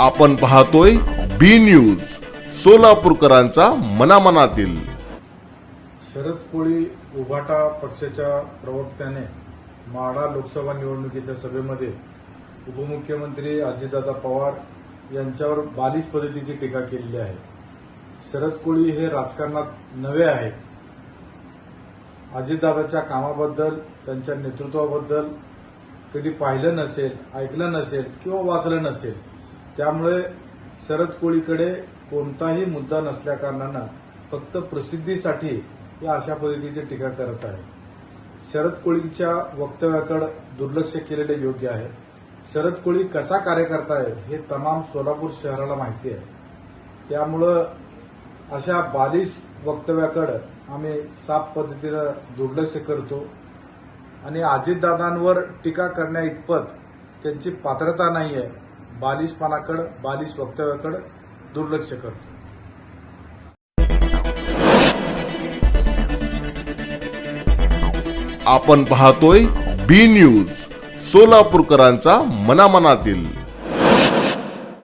आपण पाहतोय बी न्यूज सोलापूरकरांचा मनामनातील. शरद कोळी उभाटा पक्षाच्या प्रवक्त्याने माढा लोकसभा निवडणुकीच्या सभेमध्ये उपमुख्यमंत्री अजितदादा पवार यांच्यावर बालिश पद्धतीची टीका केलेली आहे. शरद कोळी हे राजकारणात नवे आहेत. अजितदादाच्या कामाबद्दल त्यांच्या नेतृत्वाबद्दल कधी पाहिलं नसेल ऐकलं नसेल किंवा वाचलं नसेल त्यामुळे शरद कोळीकडे कोणताही मुद्दा नसल्याकारणानं फक्त प्रसिद्धीसाठी या अशा पद्धतीची टीका करत आहे. शरद कोळीच्या वक्तव्याकडे दुर्लक्ष केलेले योग्य आहे. शरद कोळी कसा कार्यकर्ता आहे हे तमाम सोलापूर शहराला माहिती आहे. त्यामुळं अशा बालिश वक्तव्याकडे आम्ही साफ पद्धतीनं दुर्लक्ष करतो. आणि अजितदादांवर टीका करण्या इतपत त्यांची पात्रता नाही आहे बालिशपणाकडं बालिश वक्तव्याकडं दुर्लक्ष करतो. आपण पाहतोय बी न्यूज सोलापूरकरांचा मनामनातील.